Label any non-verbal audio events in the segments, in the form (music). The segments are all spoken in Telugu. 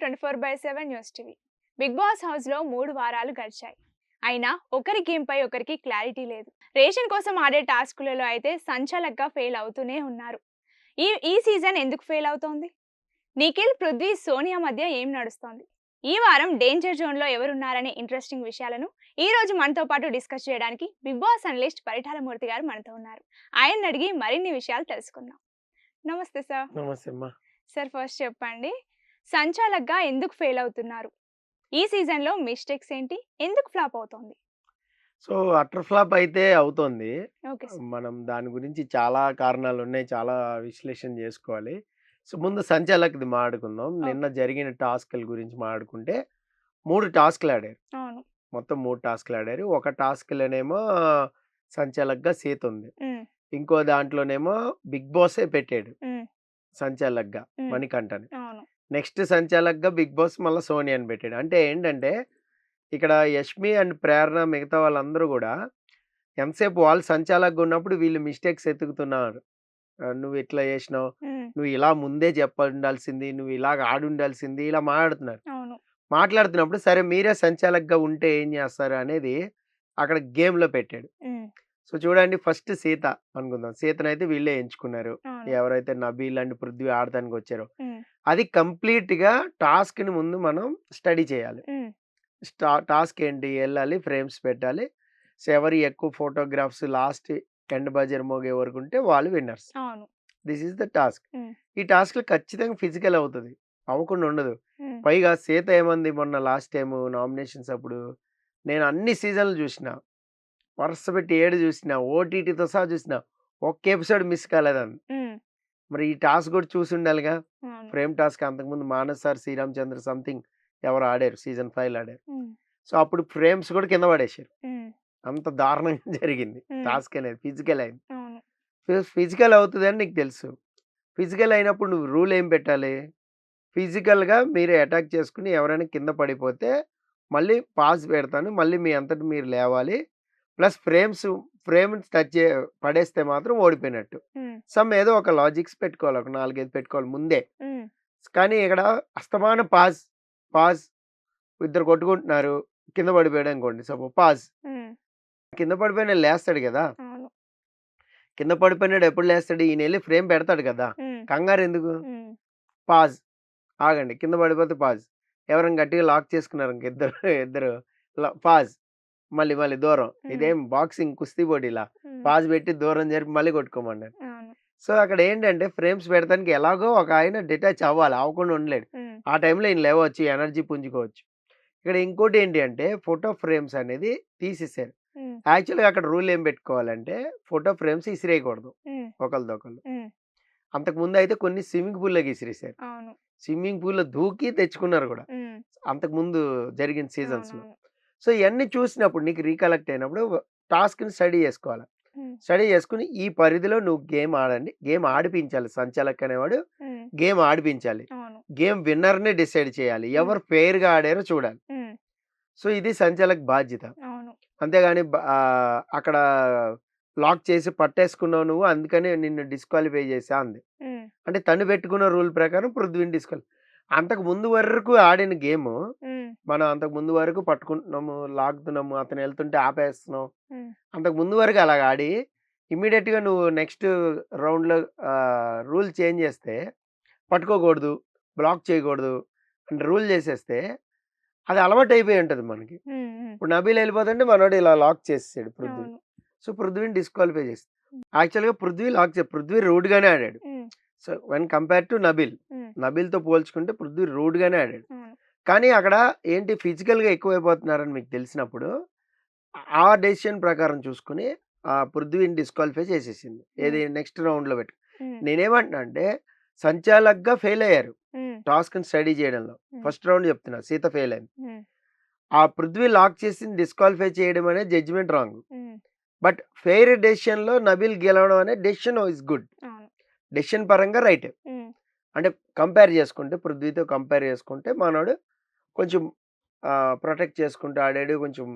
Twenty four by seven news TV. Bigg Boss హౌస్లో మూడు వారాలు గడిచాయి. అయినా ఒకరి గేమ్ పై ఒకరికి క్లారిటీ లేదు. రేషన్ కోసం ఆడే టాస్కులలో అయితే సంచలక్గా ఫెయిల్ అవుతూనే ఉన్నారు. ఈ ఈ సీజన్ ఎందుకు ఫెయిల్ అవుతోంది? నిఖిల్ పృథ్వీ సోనియా మధ్య ఏం నడుస్తోంది? ఈ వారం డేంజర్ జోన్లో ఎవరున్నారనే ఇంట్రెస్టింగ్ విషయాలను ఈ రోజు మనతో పాటు డిస్కస్ చేయడానికి బిగ్ బాస్ అనలిస్ట్ పరిటాలమూర్తి గారు మనతో ఉన్నారు. ఆయన అడిగి మరిన్ని విషయాలు తెలుసుకుందాం. నమస్తే సార్. నమస్తే సార్ ఫస్ట్ చెప్పండి. సంచాలక్గా ఎందుకు ఫెయిల్ అవుతున్నారు? ఈ సీజన్లో మిస్టేక్స్ ఏంటి? ఎందుకు ఫ్లాప్ అవుతోంది? సో అటర్ ఫ్లాప్ అయితే అవుతోంది. మనం దాని గురించి చాలా కారణాలు ఉన్నాయి చాలా విశ్లేషణ చేసుకోవాలి. సో ముందు సంచాలకుది మాట్లాడుకుందాం. నిన్న జరిగిన టాస్క్ల గురించి మాట్లాడుకుంటే మూడు టాస్క్లు ఆడారు. మొత్తం మూడు టాస్క్లు ఆడారు. ఒక టాస్క్లోనేమో సంచాలక్గా సీత ఉంది. ఇంకో దాంట్లోనేమో బిగ్ బాసే పెట్టాడు. సంచాలక్గా మణికంఠని. నెక్స్ట్ సంచాలక్గా బిగ్ బాస్ మళ్ళీ సోనియాని పెట్టాడు. అంటే ఏంటంటే ఇక్కడ యష్మి అండ్ ప్రేరణ మిగతా వాళ్ళందరూ కూడా ఎంతసేపు వాళ్ళు సంచాలకుగా ఉన్నప్పుడు వీళ్ళు మిస్టేక్స్ ఎత్తుకుతున్నారు. నువ్వు ఇట్లా చేసినావు నువ్వు ఇలా ముందే చెప్ప ఉండాల్సింది నువ్వు ఇలాగ ఆడి ఉండాల్సింది ఇలా మాట్లాడుతున్నారు. మాట్లాడుతున్నప్పుడు సరే మీరే సంచాలకుగా ఉంటే ఏం చేస్తారు అనేది అక్కడ గేమ్లో పెట్టాడు. సో చూడండి ఫస్ట్ సీత అనుకుందాం. సీతనైతే వీళ్ళే ఎంచుకున్నారు. ఎవరైతే నబీల్ అండ్ పృథ్వీ ఆడటానికి వచ్చారో. అది కంప్లీట్గా టాస్క్ని ముందు మనం స్టడీ చేయాలి. టాస్క్ ఏంటి వెళ్ళాలి ఫ్రేమ్స్ పెట్టాలి. సో ఎవరు ఎక్కువ ఫోటోగ్రాఫ్స్ లాస్ట్ ఎండ్ బజర్ మోగే వరకు ఉంటే వాళ్ళు winners. This is the task. ఈ టాస్క్లో ఖచ్చితంగా ఫిజికల్ అవుతుంది. అవ్వకుండా ఉండదు. పైగా సీత ఏమంది మొన్న లాస్ట్ టైం నామినేషన్స్ అప్పుడు నేను అన్ని సీజన్లు చూసిన. వరుస పెట్టి ఏడు చూసిన ఓటీటీతో సహా చూసిన. ఒక్క ఎపిసోడ్ మిస్ కాలేదని మరి ఈ టాస్క్ కూడా చూసి ఉండాలిగా. ఫ్రేమ్ టాస్క్ అంతకుముందు మానస్ సార్ శ్రీరామచంద్ర సంథింగ్ ఎవరు ఆడారు సీజన్ ఫైవ్ ఆడారు. సో అప్పుడు ఫ్రేమ్స్ కూడా కింద పడేసారు అంత దారుణంగా (laughs) జరిగింది. టాస్క్ అనేది ఫిజికల్ అయింది. ఫిజికల్ అవుతుంది అని నీకు తెలుసు. ఫిజికల్ అయినప్పుడు నువ్వు రూల్ ఏం పెట్టాలి? ఫిజికల్గా మీరు అటాక్ చేసుకుని ఎవరైనా కింద పడిపోతే మళ్ళీ పాస్ పెడతాను మళ్ళీ మీ అంతటి మీరు లేవాలి. ప్లస్ ఫ్రేమ్స్ ఫ్రేమ్ టచ్ చే పడేస్తే మాత్రం ఓడిపోయినట్టు. సమ్ ఏదో ఒక లాజిక్స్ పెట్టుకోవాలి ఒక నాలుగైదు పెట్టుకోవాలి ముందే. కానీ ఇక్కడ అస్తమాన పాజ్ పాజ్. ఇద్దరు కొట్టుకుంటున్నారు కింద పడిపోయాడు అనుకోండి సపో పాజ్. కింద పడిపోయిన లేస్తాడు కదా? కింద పడిపోయినాడు ఎప్పుడు లేస్తాడు? ఈయన వెళ్ళి ఫ్రేమ్ పెడతాడు కదా? కంగారు ఎందుకు? పాజ్. ఆగండి కింద పడిపోతే పాజ్. ఎవరైనా గట్టిగా లాక్ చేసుకున్నారు ఇంక ఇద్దరు ఇద్దరు. పాజ్. మళ్ళీ మళ్ళీ దూరం. ఇదేం బాక్సింగ్ కుస్తీ పోటీలా పాజ్ పెట్టి దూరం జరిపి మళ్ళీ కొట్టుకోమన్నారు. అవును. సో అక్కడ ఏంటంటే ఫ్రేమ్స్ పెడతానికి ఎలాగో ఒక ఆయన డిటాచ్ అవ్వాలి అవ్వకుండా ఉండలేడు. ఆ టైంలో ఈయన లేవచ్చు ఎనర్జీ పుంజుకోవచ్చు. ఇక్కడ ఇంకోటి ఏంటి అంటే ఫోటో ఫ్రేమ్స్ అనేది తీసేసారు యాక్చువల్గా అక్కడ రూల్ ఏం పెట్టుకోవాలంటే ఫోటో ఫ్రేమ్స్ ఇసిరేయకూడదు ఒకరిదొకరు ఉమ్, అంతకుముందు అయితే కొన్ని స్విమ్మింగ్ పూల్లోకి ఇసిరేసారు స్విమ్మింగ్ పూల్లో దూకి తెచ్చుకున్నారు కూడా. అంతకుముందు జరిగిన సీజన్స్లో. సో ఇవన్నీ చూసినప్పుడు నీకు రీకలెక్ట్ అయినప్పుడు టాస్క్ని స్టడీ చేసుకోవాలి. స్టడీ చేసుకుని ఈ పరిధిలో నువ్వు గేమ్ ఆడండి. గేమ్ ఆడిపించాలి. సంచాలక్ అనేవాడు గేమ్ ఆడిపించాలి. గేమ్ విన్నర్ని డిసైడ్ చేయాలి. ఎవరు ఫెయిర్గా ఆడారో చూడాలి. సో ఇది సంచాలక్ బాధ్యత. అంతేగాని అక్కడ లాక్ చేసి పట్టేసుకున్నావు నువ్వు అందుకని నిన్ను డిస్క్వాలిఫై చేసా అంది. అంటే తను పెట్టుకున్న రూల్ ప్రకారం పృథ్వీని డిస్క్వాలిఫై అంతకు ముందు వరకు ఆడిన గేమ్ మనం అంతకు ముందు వరకు పట్టుకుంటున్నాము లాగుతున్నాము అతను వెళ్తుంటే ఆపేస్తున్నాం. అంతకు ముందు వరకు అలాగ ఆడి ఇమ్మీడియట్గా నువ్వు నెక్స్ట్ రౌండ్లో రూల్ చేంజ్ చేస్తే పట్టుకోకూడదు బ్లాక్ చేయకూడదు అంటే రూల్ చేసేస్తే అది అలవాటు అయిపోయి ఉంటుంది మనకి. ఇప్పుడు నబీల్ వెళ్ళిపోతుంటే మనోడు ఇలా లాక్ చేసేసాడు పృథ్వీ. సో పృథ్వీని డిస్క్వాలిఫై చేస్తాడు యాక్చువల్గా పృథ్వీ లాక్ చే పృథ్వీ రూడ్గానే ఆడాడు. So when compare to Nabil నబిల్తో పోల్చుకుంటే పృథ్వీ రూడ్గానే ఆడాడు. కానీ అక్కడ ఏంటి ఫిజికల్గా ఎక్కువైపోతున్నారని మీకు తెలిసినప్పుడు ఆ డెసిషన్ ప్రకారం చూసుకుని ఆ పృథ్వీని డిస్క్వాలిఫై చేసేసింది. ఏది నెక్స్ట్ రౌండ్లో పెట్టి నేనేమంటున్నా అంటే సంచాలక్గా ఫెయిల్ అయ్యారు ఉమ్, టాస్క్ని స్టడీ చేయడంలో. ఫస్ట్ రౌండ్ చెప్తున్నా సీత ఫెయిల్ అయింది. ఆ పృథ్వీ లాక్ చేసి డిస్క్వాలిఫై చేయడం అనేది జడ్జిమెంట్ రాంగ్. బట్ ఫెయిర్ డెసిషన్లో నబిల్ గెలవడం అనే డెసిషన్ ఇస్ గుడ్. డెసిషన్ పరంగా రైట్. అంటే కంపేర్ చేసుకుంటే పృథ్వీతో కంపేర్ చేసుకుంటే మనోడు కొంచెం ప్రొటెక్ట్ చేసుకుంటూ ఆడాడు కొంచెం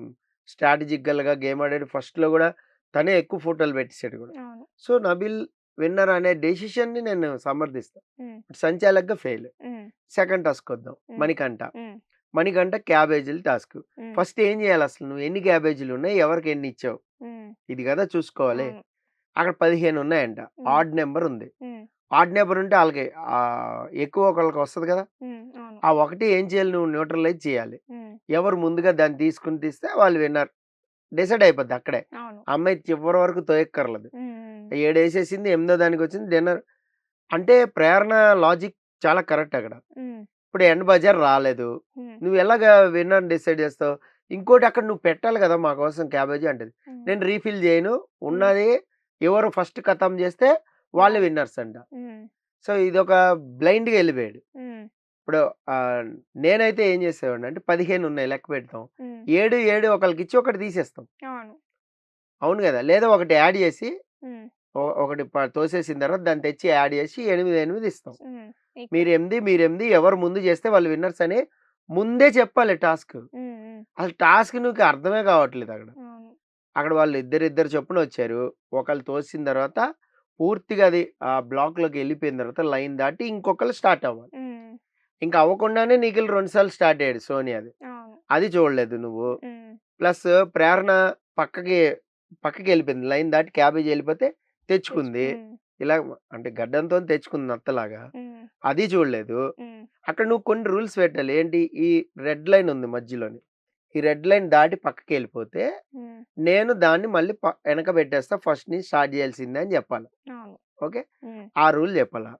స్ట్రాటజికల్గా గేమ్ ఆడాడు. ఫస్ట్లో కూడా తనే ఎక్కువ ఫోటోలు పెట్టేసాడు కూడా. సో నబిల్ విన్నర్ అనే డెసిషన్ని నేను సమర్థిస్తాను సంచాలక్గా ఫెయిల్. సెకండ్ టాస్క్ వద్దాం. ఉమ్, మణికంఠ. క్యాబేజీలు టాస్క్. ఫస్ట్ ఏం చేయాలి అసలు? నువ్వు ఎన్ని క్యాబేజీలు ఉన్నాయి? ఎవరికి ఎన్ని ఇచ్చావు? ఇది కదా చూసుకోవాలి. అక్కడ పదిహేను ఉన్నాయంట. ఆడ్ నెంబర్ ఉంది. ఆడ్ నెంబర్ ఉంటే వాళ్ళకి ఎక్కువ ఒకళ్ళకి వస్తుంది కదా! ఆ ఒకటి ఏం చేయాలి? నువ్వు న్యూట్రలైజ్ చేయాలి. ఎవరు ముందుగా దాన్ని తీసుకుని తీస్తే వాళ్ళు విన్నర్. డిసైడ్ అయిపోద్ది అక్కడే. అమ్మాయి చివరి వరకు తోయక్కర్లేదు. ఏడు వేసేసింది ఎనిమిదో దానికి వచ్చింది డిన్నర్. అంటే ప్రేరణ లాజిక్ చాలా కరెక్ట్ అక్కడ. ఇప్పుడు ఎండ్ బజార్ రాలేదు. నువ్వు ఎలాగా విన్నర్ డిసైడ్ చేస్తావు? ఇంకోటి అక్కడ నువ్వు పెట్టాలి కదా మా కోసం క్యాబేజీ అంటది. నేను రీఫిల్ చేయను. ఉన్నది ఎవరు ఫస్ట్ ఖతం చేస్తే వాళ్ళే. విన్నర్స్ అంట. సో ఇది ఒక బ్లైండ్గా వెళ్ళిపోయాడు ఇప్పుడు నేనైతే ఏం చేసేవాడిని అంటే పదిహేను ఉన్నాయి లెక్క పెడతాం. ఏడు ఏడు ఒకరికి ఇచ్చి ఒకటి తీసేస్తాం. అవును, కదా! లేదా ఒకటి యాడ్ చేసి ఒకటి తోసేసిన తర్వాత దాన్ని తెచ్చి యాడ్ చేసి ఎనిమిది ఎనిమిది ఇస్తాం. మీరు ఎనిమిది మీరు ఎనిమిది ఎవరు ముందు చేస్తే వాళ్ళు విన్నర్స్ అని ముందే చెప్పాలి టాస్క్. అసలు టాస్క్ నువ్వు అర్థమే కావట్లేదు అక్కడ. అక్కడ వాళ్ళు ఇద్దరు ఇద్దరు చొప్పున వచ్చారు. ఒకళ్ళు తోసిన తర్వాత పూర్తిగా అది ఆ బ్లాక్లోకి వెళ్ళిపోయిన తర్వాత లైన్ దాటి ఇంకొకరు స్టార్ట్ అవ్వాలి. ఇంకా అవ్వకుండానే నిఖిల్ రెండు సార్లు స్టార్ట్ అయ్యాడు సోనియాది. అవును, అది చూడలేదు నువ్వు. ప్లస్ ప్రేరణ పక్కకి పక్కకి వెళ్ళిపోయింది. లైన్ దాటి క్యాబేజ్ వెళ్ళిపోతే తెచ్చుకుంది. ఇలా అంటే గడ్డంతో తెచ్చుకుంది నత్తలాగా అది చూడలేదు. అక్కడ నువ్వు కొన్ని రూల్స్ పెట్టాలి. ఏంటి? ఈ రెడ్ లైన్ ఉంది మధ్యలోని. ఈ రెడ్ లైన్ దాటి పక్కకి వెళ్ళిపోతే నేను దాన్ని మళ్ళీ వెనక పెట్టేస్తా. ఫస్ట్ని స్టార్ట్ చేయాల్సిందే అని చెప్పాలి. ఓకే? ఆ రూల్ చెప్పాలా?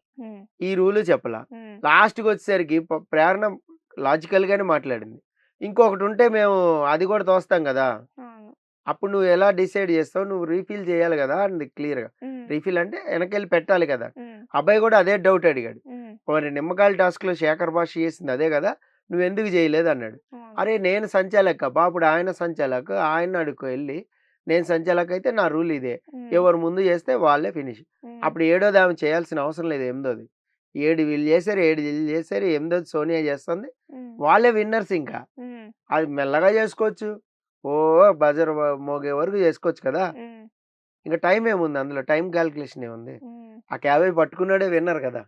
ఈ రూల్ చెప్పాలా? లాస్ట్కి వచ్చేసరికి ప్రేరణ లాజికల్ గానే మాట్లాడింది. ఇంకొకటి ఉంటే మేము అది కూడా తోస్తాం కదా! అప్పుడు నువ్వు ఎలా డిసైడ్ చేస్తావు? నువ్వు రీఫిల్ చేయాలి కదా! అంది క్లియర్గా రీఫిల్ అంటే వెనకెళ్ళి పెట్టాలి కదా! అబ్బాయి కూడా అదే డౌట్ అడిగాడు. మరి నిమ్మకాయల టాస్క్లో శేఖర్ భాష చేసింది అదే కదా! నువ్వు ఎందుకు చేయలేదు అన్నాడు అరే నేను సంచాలక బాపుడు ఆయన సంచాలక ఆయన అడుగు వెళ్ళి నేను సంచాలక అయితే నా రూల్ ఇదే. ఎవరు ముందు చేస్తే వాళ్ళే ఫినిష్. అప్పుడు ఏడోది ఆమె చేయాల్సిన అవసరం లేదు ఎనిమిదోది. ఏడు వీళ్ళు చేశారు ఏడు వీళ్ళు చేశారు ఎనిమిదోది సోనియా చేస్తుంది. వాళ్ళే విన్నర్స్ ఇంకా. అది మెల్లగా చేసుకోవచ్చు. ఓ బజర్ మోగే వరకు చేసుకోవచ్చు కదా. ఇంకా టైం ఏముంది అందులో? టైం క్యాల్కులేషన్ ఏముంది? ఆ క్యాబేజ్ పట్టుకున్నాడే విన్నర్ కదా.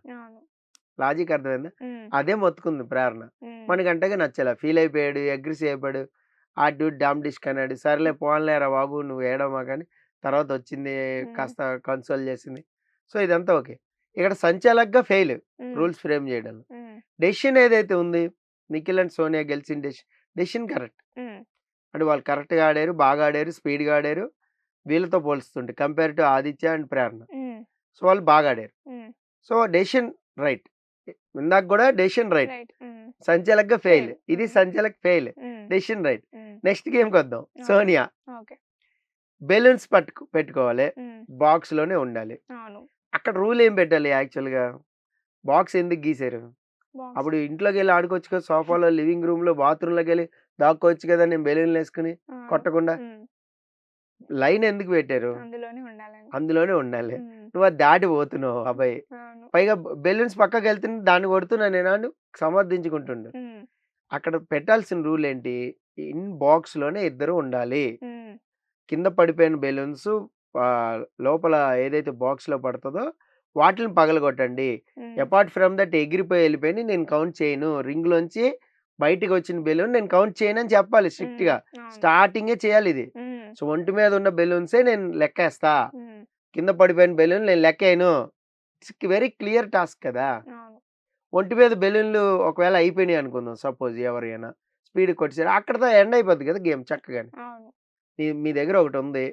లాజిక్ అర్థమైందా? అదే మొత్తుకుంది ప్రేరణ. ఉమ్, మనకంటగా నచ్చలే ఫీల్ అయిపోయాడు అగ్రెసివ్ అయిపోయాడు. ఆ డ్యూట్ డామ్ డిష్ అన్నాడు సరేలే పోన్లేరా బాబు నువ్వు ఏడమా కానీ తర్వాత వచ్చింది కాస్త కన్సోల్ చేసింది. సో ఇదంతా ఓకే. ఇక్కడ సంచాలక్గా ఫెయిల్ రూల్స్ ఫ్రేమ్ చేయడం. డెసిషన్ ఏదైతే ఉంది నిఖిల్ అండ్ సోనియా గెలిచిన డెసిషన్ డెసిషన్ కరెక్ట్. అంటే వాళ్ళు కరెక్ట్గా ఆడారు బాగా ఆడారు స్పీడ్గా ఆడారు వీళ్ళతో పోల్స్తుంటే compare to Aditya and Prerana. So వాళ్ళు బాగా ఆడారు. So decision right. ఇందాక కూడా డెసిషన్ రైట్. సంచాలక్గా ఫెయిల్. ఇది. సంచాలక్ ఫెయిల్. Decision right. నెక్స్ట్ గేమ్కి వద్దాం. సోనియా. బెలూన్స్ పట్టుకు పెట్టుకోవాలి. బాక్స్లోనే ఉండాలి. అక్కడ రూల్ ఏం పెట్టాలి యాక్చువల్గా బాక్స్ ఎందుకు గీసారు? అప్పుడు ఇంట్లోకి వెళ్ళి ఆడుకోవచ్చు కదా సోఫాలో లివింగ్ రూమ్లో బాత్రూమ్లోకి వెళ్ళి దాక్కోవచ్చు కదా నేను బెలూన్లు వేసుకుని కొట్టకుండా? లైన్ ఎందుకు పెట్టారు? అందులోనే ఉండాలి. నువ్వు అది దాటి పోతున్నావు అబ్బాయి. పైగా బెలూన్స్ పక్కకి వెళ్తున్నా దాన్ని కొడుతున్నా నేను అని సమర్థించుకుంటుండు. అక్కడ పెట్టాల్సిన రూల్ ఏంటి? ఇన్ బాక్స్లోనే ఇద్దరు ఉండాలి. కింద పడిపోయిన బెలూన్స్ లోపల ఏదైతే బాక్స్లో పడుతుందో వాటిని పగలగొట్టండి. అపార్ట్ ఫ్రమ్ దట్ ఎగిరిపోయి వెళ్ళిపోయి నేను కౌంట్ చేయను. రింగ్ లోంచి బయటికి వచ్చిన బెలూన్ నేను కౌంట్ చేయను అని చెప్పాలి స్ట్రిక్ట్గా స్టార్టింగే చేయాలి ఇది. సో ఒంటి మీద ఉన్న బెలూన్సే నేను లెక్కేస్తా. కింద పడిపోయిన బెలూన్ నేను లెక్కేయను. ఇట్స్ వెరీ క్లియర్ టాస్క్ కదా! ఒంటి మీద బెలూన్లు ఒకవేళ అయిపోయినాయి అనుకుందాం సపోజ్ ఎవరైనా స్పీడ్ కొట్టేసారు అక్కడతో ఎండ్ అయిపోద్ది కదా గేమ్ చక్కగా. మీ మీ దగ్గర ఒకటి ఉంది.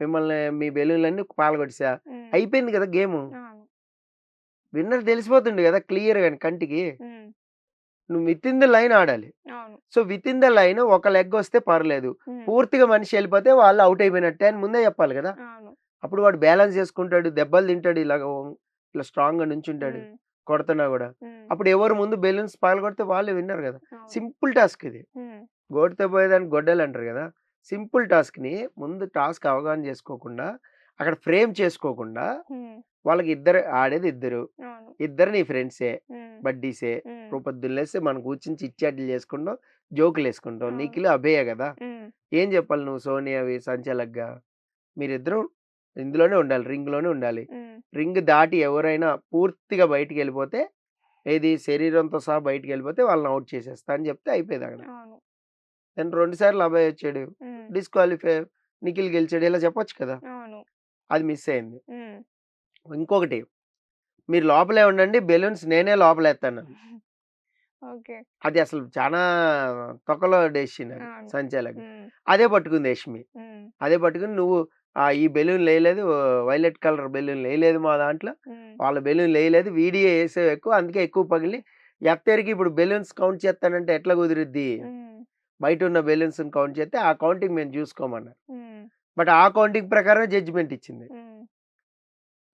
మిమ్మల్ని మీ బెలూన్లన్నీ పాల్గొట్టేసా. అయిపోయింది కదా గేమ్. విన్నర్ తెలిసిపోతుంది కదా క్లియర్గా కంటికి. నువ్వు విత్ ఇన్ ద లైన్ ఆడాలి. So within the line ఒక లెగ్ వస్తే పర్లేదు. పూర్తిగా మనిషి వెళ్ళిపోతే వాళ్ళు అవుట్ అయిపోయినట్టే అని ముందే చెప్పాలి కదా! అప్పుడు వాడు బ్యాలెన్స్ చేసుకుంటాడు దెబ్బలు తింటాడు ఇలాగ ఇలా స్ట్రాంగ్గా నుంచుంటాడు కొడుతున్నా కూడా. అప్పుడు ఎవరు ముందు బెలూన్స్ పగలగొడితే వాళ్ళు విన్నర్ కదా. సింపుల్ టాస్క్ ఇది. గోడితే పోయేదాన్ని గొడ్డలు అంటారు కదా. సింపుల్ టాస్క్ని ముందు టాస్క్ అవగాహన చేసుకోకుండా అక్కడ ఫ్రేమ్ చేసుకోకుండా వాళ్ళకి ఇద్దరు ఆడేది ఇద్దరు. ఇద్దరు నీ ఫ్రెండ్సే బడ్డీసే ఉమ్, పొద్దున్నేస్తే మనం కూర్చుని చిట్చాట్లు చేసుకుంటాం జోకులు వేసుకుంటాం. నీకులు అభయ కదా. ఏం చెప్పాలి నువ్వు సోనియావి సంచలక్గా? మీరిద్దరూ ఇందులోనే ఉండాలి రింగ్‌లోనే ఉండాలి. రింగ్ దాటి ఎవరైనా పూర్తిగా బయటికెళ్ళిపోతే ఏది శరీరంతో సహా బయటికెళ్ళిపోతే వాళ్ళని ఔట్ చేసేస్తా అని చెప్తే అయిపోయేదక్కడ. అవును. కానీ 2 సార్లు అభయ్ వచ్చాడు. డిస్‌క్వాలిఫై నిఖిల్ గెలిచాడు. ఇలా చెప్పొచ్చు కదా! అది మిస్ అయింది. ఇంకొకటి మీరు లోపలే ఉండండి బెలూన్స్ నేనే లోపలేత్తాను. ఓకే. అది అసలు చానా తొక్కలో అవును. సంచాలక్. అదే పట్టుకుంది యష్మి. అదే పట్టుకొని నువ్వు ఈ బెలూన్ లేయలేదు వైలెట్ కలర్ బెలూన్ లేయలేదు మా దాంట్లో. వాళ్ళ బెలూన్ లేయలేదు. వీడియో ఏసావు ఎక్కువ అందుకే ఎక్కువ పగిలి ఎత్తేరికి ఇప్పుడు బెలూన్స్ కౌంట్ చేస్తానంటే ఎట్లా కుదిరిద్ది? హ్మ్. బయటున్న బెలూన్స్‌ని కౌంట్ చేస్తే ఆ కౌంటింగ్ మేము చూసుకోమన్నారు. బట్ ఆ కౌంటింగ్ ప్రకారమే జడ్జిమెంట్ ఇచ్చింది.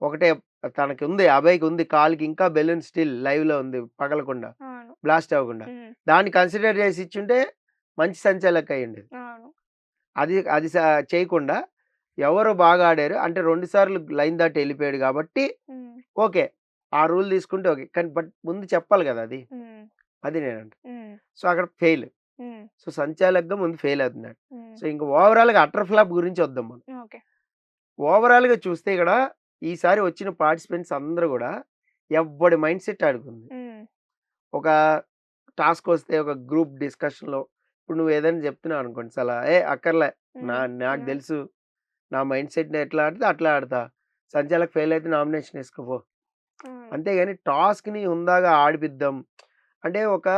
ఒకటే తనకి ఉంది అభయ్‌కి ఉంది కాలుకి ఇంకా బెలూన్ స్టిల్ లైవ్‌లో ఉంది పగలకుండా. బ్లాస్ట్ అవ్వకుండా. దాన్ని కన్సిడర్ చేసి ఇచ్చుంటే మంచి సంచాలక్ అయ్యుండేది. అవును. అది అది చేయకుండా ఎవరు బాగా ఆడారు అంటే 2 సార్లు లైన్ దాటి ఎళ్ళిపోయాడు కాబట్టి. ఓకే. ఆ రూల్ తీసుకుంటే ఓకే. కానీ బట్ ముందు చెప్పాలి కదా! అది. అది నేనంట. సో, అక్కడ ఫెయిల్. సో, సంచాలక్‌గా ముందు ఫెయిల్ అవుతున్నాడు. సో, ఇంక ఓవరాల్‌గా అటర్ ఫ్లాప్ గురించి వద్దాం మనం. ఓవరాల్‌గా చూస్తే ఇక్కడ ఈసారి వచ్చిన పార్టిసిపెంట్స్ అందరూ గూడా ఎవ్వడి మైండ్ సెట్ ఆడికుంది. ఒక టాస్క్ వస్తే ఒక గ్రూప్ డిస్కషన్‌లో ఇప్పుడు నువ్వు ఏదైనా చెప్తున్నావు అనుకోండి సలహా, ఏ అక్కర్లే నా. నాకు. తెలుసు. నా మైండ్ సెట్‌ని ఎట్లా ఆడితే అట్లా ఆడతా. సంచాలక్ ఫెయిల్ అయితే నామినేషన్ ఏసుకో పో. అవును. అంతేగాని టాస్క్‌ని హుందాగా ఆడిపిద్దాం. అంటే ఒక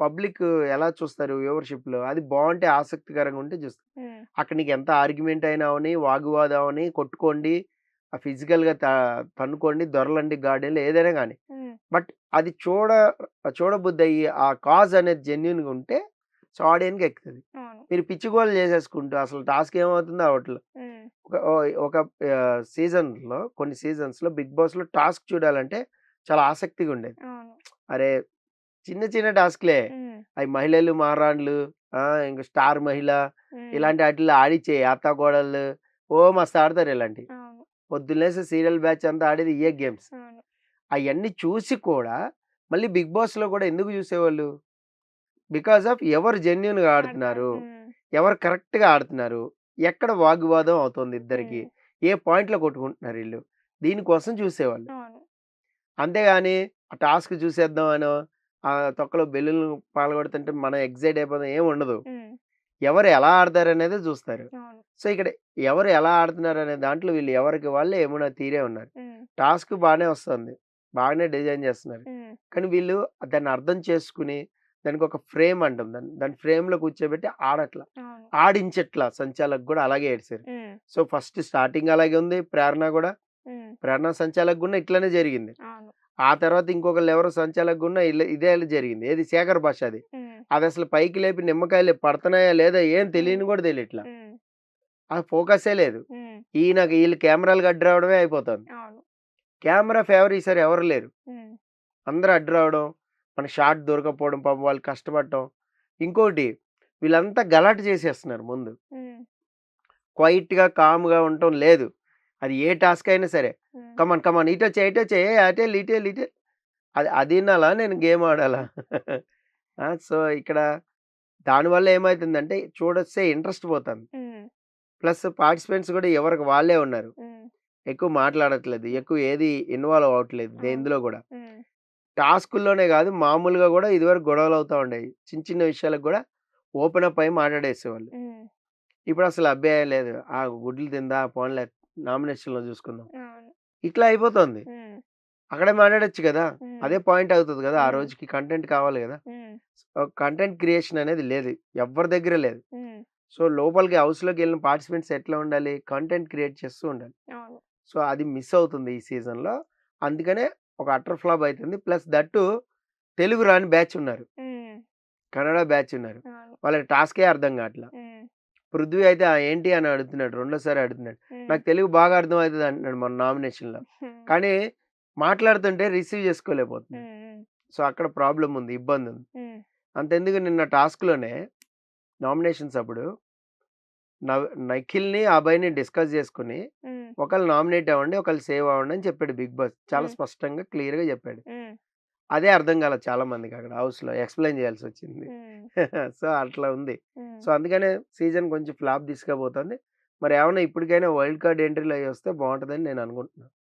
పబ్లిక్ ఎలా చూస్తారు వ్యూవర్‌షిప్‌లో అది బావుంటే ఆసక్తికరంగా ఉంటే చూస్తారు. అక్కడ నీకు ఎంత ఆర్గ్యుమెంట్ అయినా అవని, వాగ్వాదం అవని, కొట్టుకోండి, ఫిజికల్‌గా త తన్నుకోండి, దొరలండి గార్డెన్‌లో ఏదైనా. హ్మ్. బట్ అది చూడ చూడబుద్దయ్యి ఆ కాజ్ అనేది జెన్యూన్‌గా ఉంటే సో, ఆడియన్స్‌కి ఎక్కుతది. మీరు పిచ్చి గోల చేసేసుకుంటూ అసలు టాస్క్ ఏమవుతుందో అవ్వట్లే. హ్మ్. ఒక సీజన్‌లో కొన్ని సీజన్స్‌లో 'బిగ్ బాస్‌లో' టాస్క్ చూడాలంటే చాలా ఆసక్తిగా ఉండేది. అరే! చిన్న చిన్న టాస్క్‌లే. అయి మహిళలు మహారాణులు, ఆ! ఇంక స్టార్ మహిళ. ఇలాంటి ఆటిల్లో ఆడిచ్చేయి అత్తాకోడళ్ళు ఓ మస్తు ఆడతారు ఇలాంటియి. అవును. పొద్దున్న లేసి సీరియల్ బ్యాచ్ అంతా ఆడేది ఇయ్యే గేమ్స్. అవును. అయన్నీ చూసి కూడా మళ్ళీ 'బిగ్ బాస్‌లో' కూడా ఎందుకు చూసేవాళ్ళు? బికాజ్ ఆఫ్ ఎవరు జెన్యూన్‌గా ఆడతారు. ఆడుతున్నారు? ఎవరు కరెక్ట్‌గా ఆడుతున్నారు? ఎక్కడ వాగ్వాదం అవుతుంది ఇద్దరికి? ఏ పాయింట్‌లో కొట్టుకుంటున్నారు ఈళ్ళు? దీనికోసం చూసేవాళ్ళు. అంతేగాని ఆ టాస్క్ చూసేద్దాం అనో, ఆ తొక్కలో బెలూన్లు పగలగొడుతుంటే మనం ఎక్సైట్ అయిపోదాం ఏమి ఉండదు. ఎవరు ఎలా ఆడతారనేదే చూస్తారు. అవును. సో, ఇక్కడ ఎవరు ఎలా ఆడుతున్నారనే దాంట్లో వీళ్ళు ఎవరికి వాళ్ళే యమునా తీరే ఉన్నారు. టాస్క్ బానే వస్తుంది. బాగానే డిజైన్ చేస్తున్నారు. కానీ వీళ్ళు దాన్ని అర్థం చేసుకొని దానికి ఒక ఫ్రేమ్ అంటాం దాన్ని. దాన్ని ఫ్రేమ్‌లో కూర్చోబెట్టి ఆడట్లా. ఆడించట్లా సంచాలక్ గూడా అలాగే ఏడిసారు. హ్మ్. సో, ఫస్ట్ స్టార్టింగ్ అలాగే ఉంది. ప్రేరణ. హ్మ్. ప్రేరణ సంచాలక్ గూడా ఇట్లనే జరిగింది. ఆ తర్వాత ఇంకొకళ్ళు ఎవరో సంచాలక్ గున్న ఇల్ ఇదే జరిగింది. ఏది శేఖర్ భాషాది. హ్మ్. అదసలు పైకి లేపి నిమ్మకాయలు పడతన్నాయా లేదా ఏం. తెలియని గూడా తెలియట్లా. ఆ ఫోకస్సే లేదు. హ్మ్. ఈయనకి ఈళ్ళు కెమెరాలకు అడ్డు రావడమే అయిపోతుంది. కెమెరా ఫేవర్ ఈసారి ఎవరు లేరు. అందరూ అడ్డు రావడం, మన షాట్ దొరకకపోవడం, పాపం వాళ్ళు కష్టపడటం. ఇంకోటి వీళ్ళంతా గలాట చేసేస్తున్నారు ముందు. క్వైట్‌గా, కామ్‌గా ఉండటం లేదు. అది ఏ టాస్క్ అయినా సరే. కమాన్, కమాన్ ఇటొచ్చేయి, ఇటొచ్చేయి ఏ అటెళ్ళు, ఇటెళ్ళు, ఇటెళ్ళు. అది అది ఇనాలా నేను గేమ్ ఆడాలా? (laughs) సో, ఇక్కడ దానివల్ల ఏమైతుందంటే చూడొస్తే ఇంట్రెస్ట్ పోతుంది. ప్లస్ పార్టిసిపెంట్స్ గూడా ఎవరికి వాళ్ళే ఉన్నారు. ఎక్కువ మాట్లాడట్లేదు. ఎక్కువ ఏది ఇన్వాల్వ్ అవ్వట్లేదు. దేందులో గూడా. టాస్కుల్లోనే గాదు మామూలుగా గూడా ఇదివరకు గొడవలు అవుతా ఉండేయి. చిన్న చిన్న విషయాలకు గూడా ఓపెన్ అప్ అయ్యి మాట్లాడేసేవాళ్ళు. హ్మ్. ఇప్పుడసలు అబ్బే లేదు. ఆ గుడ్లు తిందా పోన్లే నామినేషన్‌లో చూసుకుందాం. ఇట్లా అయిపోతుంది. అక్కడే మాట్లాడొచ్చు! హ్మ్. అదే పాయింట్ అవుతది గదా! ఆ. రోజుకి కంటెంట్ కావాలి. ఒక కంటెంట్ క్రియేషన్ అనేది లేదు. ఎవ్వరి దగ్గర లేదు. సో, లోపలికి హౌస్‌లోకెళ్ళిన పార్టిసిపెంట్స్ ఎట్లా ఉండాలి? కంటెంట్ క్రియేట్ చేస్తూ ఉండాలి. సో, అది మిస్ అవుతుంది ఈ సీజన్‌లో. అందుకనే ఒక అటర్ ఫ్లాప్ అయితుంది. ప్లస్ దట్ టూ తెలుగు రాని బ్యాచ్ ఉన్నారు. కన్నడ బ్యాచ్ ఉన్నారు. వాళ్ళకి టాస్కే అర్థం. హ్మ్. పృథ్వీ అయితే! ఏంటి అని అడుగుతున్నాడు. రెండోసారి అడుగుతున్నాడు. నాకు తెలుగు బాగా అర్థమవుతది అంటున్నాడు మొన్న నామినేషన్‌లో. కానీ మాట్లాడుతుంటే రిసీవ్. హ్మ్. సో, అక్కడ ప్రాబ్లమ్ ఉంది. ఇబ్బందుంది. హ్మ్. అంతెందుకు నిన్న టాస్క్‌లోనే నామినేషన్స్ అప్పుడు నవ్ నిఖిల్‌ని, అభయ్‌ని డిస్కస్ చేసుకొని. ఒకళ్ళు నామినేట్ అవ్వండి. ఒకళ్ళు సేవ్ అవ్వండి అని చెప్పాడు బిగ్ బాస్. చాలా. స్పష్టంగా క్లియర్‌గా చెప్పాడు. హ్మ్. అదే అర్థం కాలేదు చాలా మందికి అక్కడ హౌస్‌లో ఎక్స్‌ప్లెయిన్ చేయాల్సొచ్చింది. హ్మ్. (laughs) సో, అట్లా ఉంది. సో, అందుకనే సీజన్ కొంచెం ఫ్లాప్ తీసుకుపోతుంది. మరి ఏమన్నా ఇప్పటికైనా వైల్డ్ కార్డ్ ఎంట్రీలు అయ్యి వస్తే బాగుంటుందని నేను అనుకుంటున్నాను.